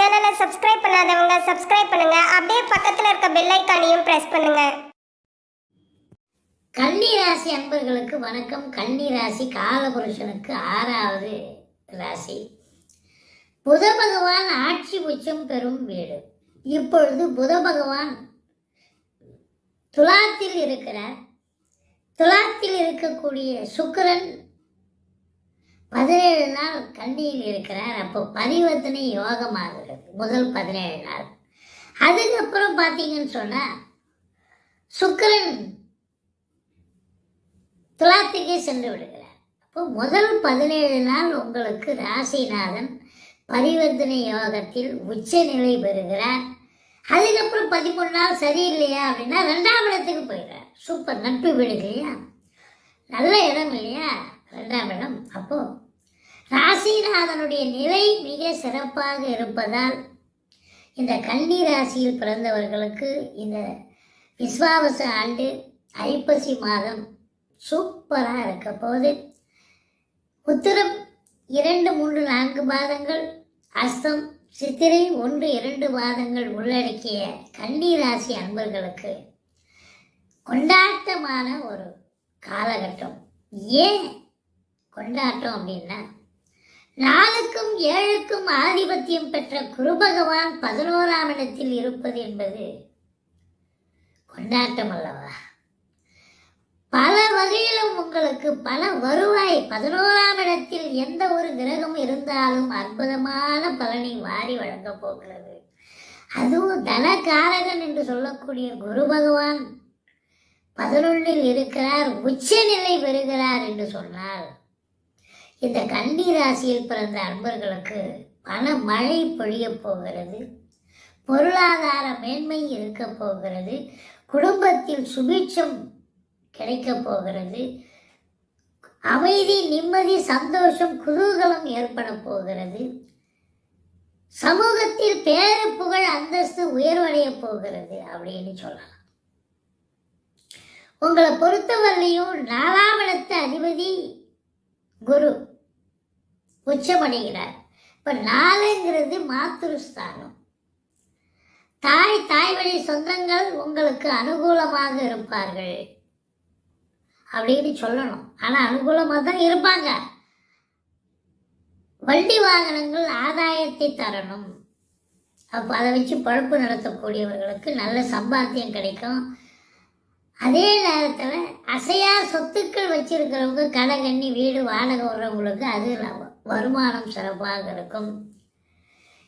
சேனலை சப்ஸ்கிரைப் பண்ணாதவங்க சப்ஸ்கிரைப் பண்ணுங்க. அப்படியே பக்கத்தில் இருக்க பெல் ஐக்கானையும் பிரஸ் பண்ணுங்க. கன்னி ராசி அன்பர்களுக்கு வணக்கம். கன்னி ராசி காலபுருஷனுக்கு ஆறாவது ராசி. புத பகவான் ஆட்சி உச்சம் பெறும் வீடு. இப்பொழுது புத பகவான் துலாத்தில் இருக்கிற துலாத்தில் இருக்கக்கூடிய சுக்கிரன் பதினேழு நாள் கண்டியில் இருக்கிறார். அப்போ பரிவர்த்தனை யோகமாகிறது முதல் பதினேழு நாள். அதுக்கப்புறம் பார்த்தீங்கன்னு சொன்னால் சுக்கிரன் துலாத்துக்கே சென்று விடுகிறார். அப்போ முதல் பதினேழு நாள் உங்களுக்கு ராசிநாதன் பரிவர்த்தனை யோகத்தில் உச்ச நிலை பெறுகிறார். அதுக்கப்புறம் பதிமூணு நாள் சரியில்லையா அப்படின்னா ரெண்டாம் இடத்துக்கு போயிடுறார். சூப்பர். நட்பு வீடு இல்லையா? நல்ல இடம் இல்லையா? ரெண்டாம் இடம் அப்போ ராசிநாதனுடைய நிலை மிக சிறப்பாக இருப்பதால் இந்த கன்னி ராசியில் பிறந்தவர்களுக்கு இந்த விஸ்வாவச ஆண்டு ஐப்பசி மாதம் சூப்பராக இருக்க போகுது. உத்திரம் இரண்டு மூன்று நான்கு மாதங்கள் அஸ்தம் சித்திரை ஒன்று இரண்டு மாதங்கள் உள்ளடக்கிய கன்னி ராசி அன்பர்களுக்கு கொண்டாட்டமான ஒரு காலகட்டம். ஏன் கொண்டாட்டம் அப்படின்னா நாலுக்கும் ஏழுக்கும் ஆதிபத்தியம் பெற்ற குரு பகவான் பதினோராம் இடத்தில் இருப்பது என்பது கொண்டாட்டம் அல்லவா? பல வகையிலும் உங்களுக்கு பல வருவாய் பதினோராம் இடத்தில் எந்த ஒரு கிரகம் இருந்தாலும் அற்புதமான பலனை வாரி வழங்கப் போகிறது. அதுவும் தனகாரகன் என்று சொல்லக்கூடிய குரு பகவான் பதினொன்றில் இருக்கிறார் உச்சநிலை பெறுகிறார் என்று சொன்னால் இந்த கன்னி ராசியில் பிறந்த அன்பர்களுக்கு பண மழை பொழியப் போகிறது. பொருளாதார மேன்மை இருக்க போகிறது. குடும்பத்தில் சுபிட்சம் கிடைக்கப் போகிறது. அமைதி நிம்மதி சந்தோஷம் குதூகலம் ஏற்பட போகிறது. சமூகத்தில் பேரு புகழ் அந்தஸ்து உயர்வடைய போகிறது அப்படின்னு சொல்லலாம். உங்களை பொறுத்தவரையிலையும் நாலாம் இடத்து அதிபதி குரு. உச்சமடைகிறார் இப்போ நாலுங்கிறது மாத்திருஸ்தானம். தாய் தாய் வழி சொந்தங்கள் உங்களுக்கு அனுகூலமாக இருப்பார்கள். அப்படின்னு சொல்லணும். ஆனால் அனுகூலமாக தான் இருப்பாங்க. வண்டி வாகனங்கள் ஆதாயத்தை தரணும். அப்போ அதை வச்சு பழப்பு நடத்தக்கூடியவர்களுக்கு நல்ல சம்பாத்தியம் கிடைக்கும். அதே நேரத்தில் அசையா சொத்துக்கள் வச்சுருக்கிறவங்க கடை கண்ணி வீடு வாடகை விடுறவங்களுக்கு அது லாபம். வருமானம் சிறப்பாக இருக்கும்.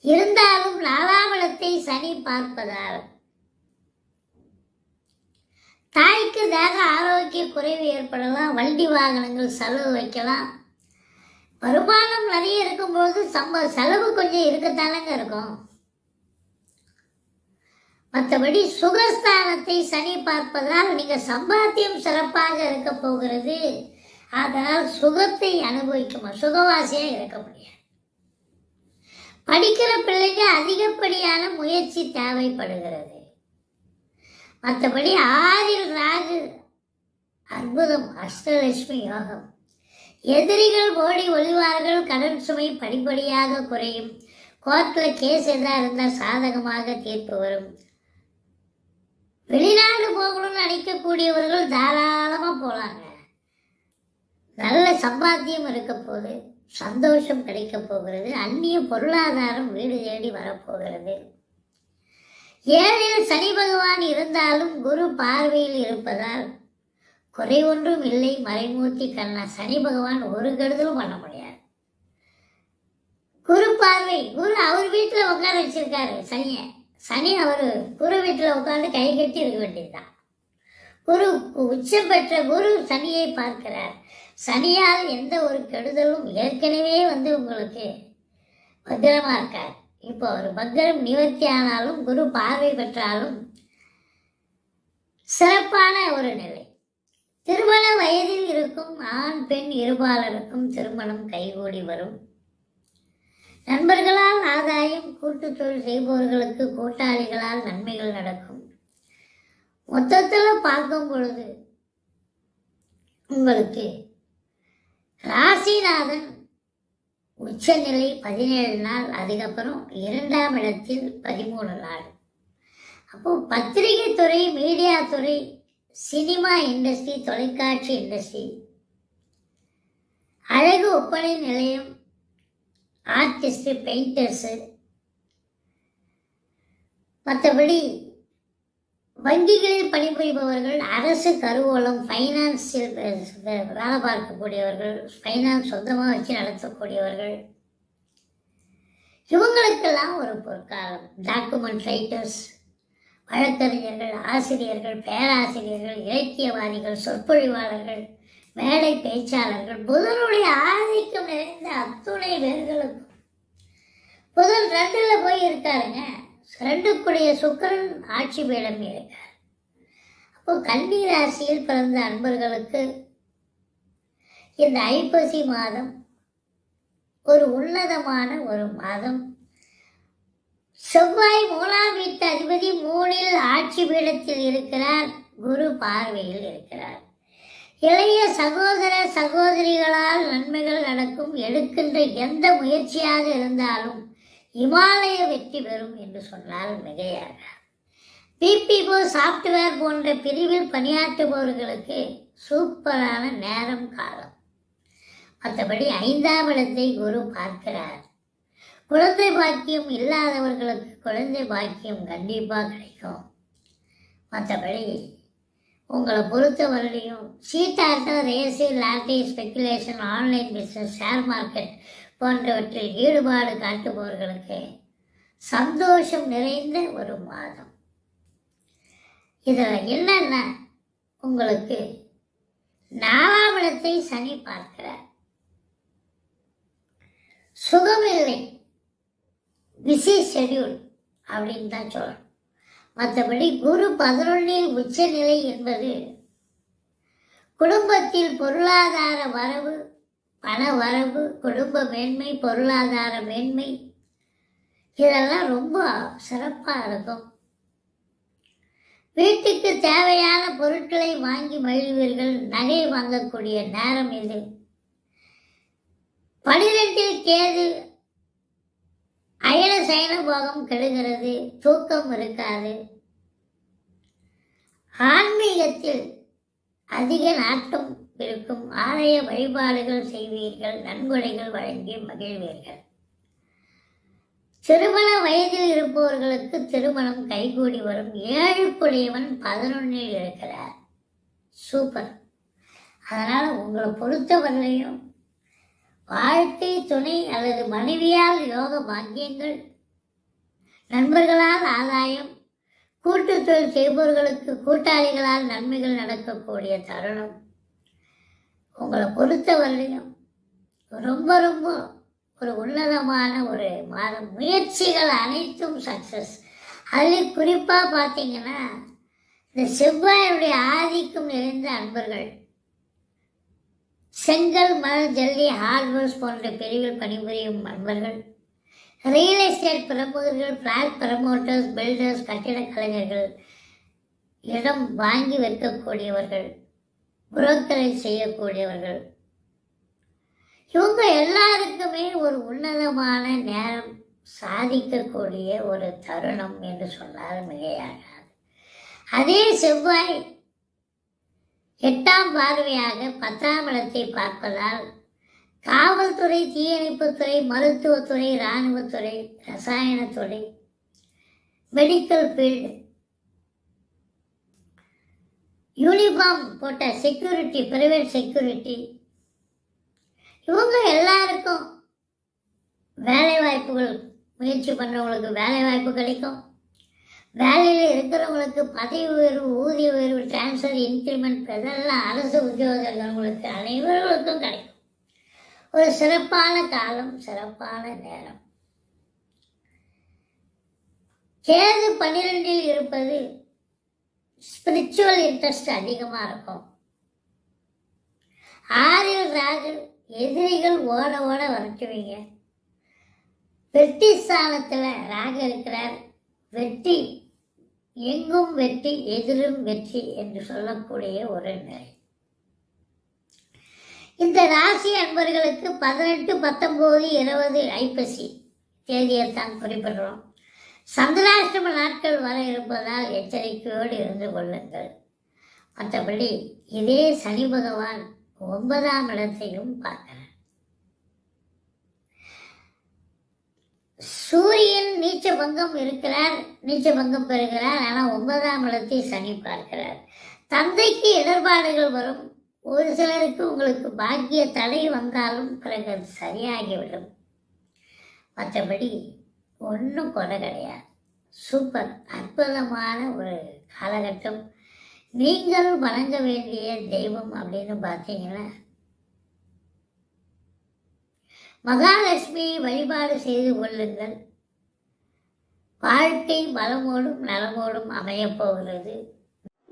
இருந்தாலும் நாலாம் சனி பார்ப்பதால் தாய்க்கு தேக ஆரோக்கிய குறைவு ஏற்படலாம் வண்டி வாகனங்கள் செலவு வைக்கலாம். வருமானம் நிறைய இருக்கும்போது சம்ப செலவு கொஞ்சம் இருக்கத்தானங்க இருக்கும். மற்றபடி சுகஸ்தானத்தை சனி பார்ப்பதால் நீங்கள் சம்பாத்தியம் சிறப்பாக இருக்க போகிறது. அதனால் சுகத்தை அனுபவிக்க சுகவாசியாக இருக்க முடியாது. படிக்கிற பிள்ளைங்க அதிகப்படியான முயற்சி தேவைப்படுகிறது. மற்றபடி ஆறில் ராகு அற்புதம் அஷ்டலட்சுமி யோகம். எதிரிகள் ஓடி ஒளிவார்கள் கடன் சுமை படிப்படியாக குறையும். கோர்ட்டில் கேஸ் எதாக இருந்தால் சாதகமாக தீர்ப்பு வரும். வெளிநாடு போகணும்னு நினைக்கக்கூடியவர்கள் தாராளமாக போகலாங்க நல்ல சம்பாத்தியம் இருக்க போது சந்தோஷம் கிடைக்க போகிறது அந்நிய பொருளாதாரம் வீடு தேடி வரப்போகிறது ஏழில் சனி பகவான் இருந்தாலும் குரு பார்வையில் இருப்பதால் குறை ஒன்றும் இல்லை மறைமூர்த்தி கண்ணா. சனி பகவான் ஒரு கெடுதலும் பண்ண முடியாது. குரு பார்வை குரு அவர் வீட்டில் உட்கார வச்சிருக்காரு சனியை. சனி அவர் குரு வீட்டில் உட்காந்து கை கட்டி இருக்க வேண்டியதுதான். குரு உச்சம் பெற்ற குரு சனியை பார்க்கிறார். சனியால் எந்த ஒரு கெடுதலும் ஏற்கனவே வந்து உங்களுக்கு பத்திரமா இருக்கார். இப்போ ஒரு பத்திரம் நிவர்த்தி ஆனாலும் குரு பார்வை பெற்றாலும் சிறப்பான ஒரு நிலை. திருமண வயதில் இருக்கும் ஆண் பெண் இருபாலருக்கும் திருமணம் கைகூடி வரும். நண்பர்களால் ஆதாயம் கூட்டுத் தொழில் செய்பவர்களுக்கு கூட்டாளிகளால் நன்மைகள் நடக்கும். மொத்தத்தில் பார்க்கும் பொழுது உங்களுக்கு ராசிநாதன் உச்சநிலை பதினேழு நாள் அதுக்கப்புறம் இரண்டாம் இடத்தில் பதிமூணு நாள். அப்போ பத்திரிகை துறை மீடியா துறை சினிமா இண்டஸ்ட்ரி தொலைக்காட்சி இண்டஸ்ட்ரி அழகு ஒப்பனை நிலையம் ஆர்டிஸ்ட் பெயிண்டர்ஸு மற்றபடி வங்கிகளில் பணிபுரிபவர்கள் அரசு கருவூலம் ஃபைனான்சியல் வேலை பார்க்கக்கூடியவர்கள் ஃபைனான்ஸ் சொந்தமாக வச்சு நடத்தக்கூடியவர்கள். இவங்களுக்கெல்லாம் ஒரு பொற்காலம். டாக்குமெண்ட் ரைட்டர்ஸ் வழக்கறிஞர்கள் ஆசிரியர்கள் பேராசிரியர்கள் இலக்கியவாதிகள் சொற்பொழிவாளர்கள் மேடை பேச்சாளர்கள் புதனுடைய ஆதிக்கம் நிறைந்த அத்துணை பேர்களுக்கும். புதன் ரெண்டில் போய் இருக்காருங்க ரெண்டுக்குடைய சுக்கரன் ஆட்சி பீடம் இருக்கார் அப்போ கன்னி ராசியில் பிறந்த அன்பர்களுக்கு இந்த ஐப்பசி மாதம் ஒரு உன்னதமான ஒரு மாதம். செவ்வாய் மூலாம் வீட்டு அதிபதி மூணில் ஆட்சி பீடத்தில் இருக்கிறார். குரு பார்வையில் இருக்கிறார். இளைய சகோதர சகோதரிகளால் நன்மைகள் நடக்கும். எடுக்கின்ற எந்த முயற்சியாக இருந்தாலும் இமாலய வெற்றி பெறும் என்று சொன்னால் மிகையாக. பிபிஓ சாஃப்ட்வேர் போன்ற பிரிவில் பணியாற்றுபவர்களுக்கு சூப்பரான நேரம் காலம். மற்றபடி ஐந்தாம் இடத்தை குரு பார்க்கிறார். குழந்தை பாக்கியம் இல்லாதவர்களுக்கு குழந்தை பாக்கியம் கண்டிப்பாக கிடைக்கும். மற்றபடி உங்களை பொறுத்தவரையிலையும் சீட்டாட்டம் race lottery speculation online business share market போன்றவற்றில் ஈடுபாடு காட்டுபவர்களுக்கு சந்தோஷம் நிறைந்த ஒரு மாதம். இதில் என்னென்ன? உங்களுக்கு நாலாம் இடத்தை சனி பார்க்கிறார். சுகமில்லை. பிஸி ஷெட்யூல் அப்படின்னு தான் சொல்லணும் மற்றபடி குரு பதினொன்றில் உச்சநிலை என்பது குடும்பத்தில் பொருளாதார வரவு பண வரவு குடும்ப மேன்மை பொருளாதார மேன்மை இதெல்லாம் ரொம்ப சிறப்பாக இருக்கும். வீட்டுக்கு தேவையான பொருட்களை வாங்கி மகிழ்வீர்கள். நகை வாங்கக்கூடிய நேரம் இது. பனிரெண்டில் கேது அயல சயன போகம் கெடுகிறது. தூக்கம் இருக்காது. ஆன்மீகத்தில் அதிக நாட்டம் இருக்கும் ஆலய வழிபாடுகள் செய்வீர்கள் நன்கொடைகள் வழங்கி மகிழ்வீர்கள். திருமண வயதில் இருப்பவர்களுக்கு திருமணம் கைகூடி வரும் ஏழுக்குடையவன் பதினொன்னில் இருக்கிறார். சூப்பர். அதனால் உங்களை பொறுத்தவரையிலையும் வாழ்க்கை துணை அல்லது மனைவியால் யோக பாக்கியங்கள் நண்பர்களால் ஆதாயம் கூட்டுத்தொழில் செய்பவர்களுக்கு கூட்டாளிகளால் நன்மைகள் நடக்கக்கூடிய தருணம். உங்களை பொறுத்தவரையிலும் ரொம்ப ரொம்ப ஒரு உன்னதமான ஒரு மாதம் முயற்சிகள் அனைத்தும் சக்ஸஸ் அதில் குறிப்பாக பார்த்தீங்கன்னா இந்த செவ்வாயுடைய ஆதிக்கம் நிறைந்த அன்பர்கள். செங்கல் மணல் ஜல்லி ஹார்ட்வேர்ஸ் போன்ற பிரிவில் பணிபுரியும் அன்பர்கள். ரியல் எஸ்டேட் பிரமுகர்கள் பிளாட் ப்ரமோட்டர்ஸ் பில்டர்ஸ் கட்டிடக் கலைஞர்கள் இடம் வாங்கி விற்கக்கூடியவர்கள் புரோக்கரை செய்யக்கூடியவர்கள். இவங்க எல்லாருக்குமே ஒரு உன்னதமான நேரம் சாதிக்கக்கூடிய ஒரு தருணம் என்று சொன்னால் மிகையாகாது. அதே செவ்வாய் எட்டாம் பார்வையாக பத்தாம் இடத்தை பார்ப்பதால் காவல்துறை தீயணைப்புத்துறை மருத்துவத்துறை இராணுவத்துறை ரசாயனத்துறை மெடிக்கல் ஃபீல்டு யூனிஃபார்ம் போட்ட செக்யூரிட்டி பிரைவேட் செக்யூரிட்டி இவங்க எல்லாருக்கும் வேலை வாய்ப்புகள் முயற்சி பண்ணுறவங்களுக்கு வேலை வாய்ப்பு கிடைக்கும். வேலையில் இருக்கிறவங்களுக்கு பதவி உயர்வு ஊதிய உயர்வு டிரான்ஸ்ஃபர் இன்க்ரிமெண்ட் இதெல்லாம் அரசு உத்தியோகங்களுக்கு அனைவர்களுக்கும் கிடைக்கும். ஒரு சிறப்பான காலம் சிறப்பான நேரம். கேது பன்னிரெண்டில் இருப்பது ஸ்பிரிச்சுவல் இன்ட்ரெஸ்ட் அதிகமாக இருக்கும். ஆறில் ராகு எதிரிகள் ஓட ஓட வரட்டுவீங்க பிரிட்டிஷ் ஸ்தானத்தில் ராகு இருக்கிறார். வெற்றி எங்கும் வெற்றி எதிரும் வெற்றி என்று சொல்லக்கூடிய ஒரு நிலை. இந்த ராசி அன்பர்களுக்கு பதினெட்டு பத்தொம்போது இருபது ஐப்பசி தேதியை தான் குறிப்பிடுறோம். சந்திராஷ்டம நாட்கள் வர இருப்பதால் எச்சரிக்கையோடு இருந்து கொள்ளுங்கள். மற்றபடி இதே சனி பகவான் ஒன்பதாம் இடத்தையும் பார்க்கிறார். சூரியன் நீச்ச பங்கம் இருக்கிறார் நீச்ச பங்கம் பெறுகிறார் ஆனால் ஒன்பதாம் இடத்தை சனி பார்க்கிறார். தந்தைக்கு இடர்பாடுகள் வரும். ஒரு சிலருக்கு உங்களுக்கு பாக்கிய தடை வந்தாலும் பிறகு சரியாகிவிடும். மற்றபடி ஒன்றும் கொலை கிடையாது. சூப்பர் அற்புதமான ஒரு காலகட்டம். நீங்கள் வணங்க வேண்டிய தெய்வம் அப்படின்னு பார்த்தீங்கன்னா மகாலட்சுமியை வழிபாடு செய்து கொள்ளுங்கள். வாழ்க்கை வளமோடும் நலமோடும் அமையப் போகிறது.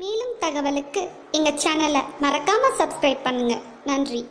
மேலும் தகவலுக்கு எங்கள் சேனலை மறக்காமல் சப்ஸ்கிரைப் பண்ணுங்கள் நன்றி.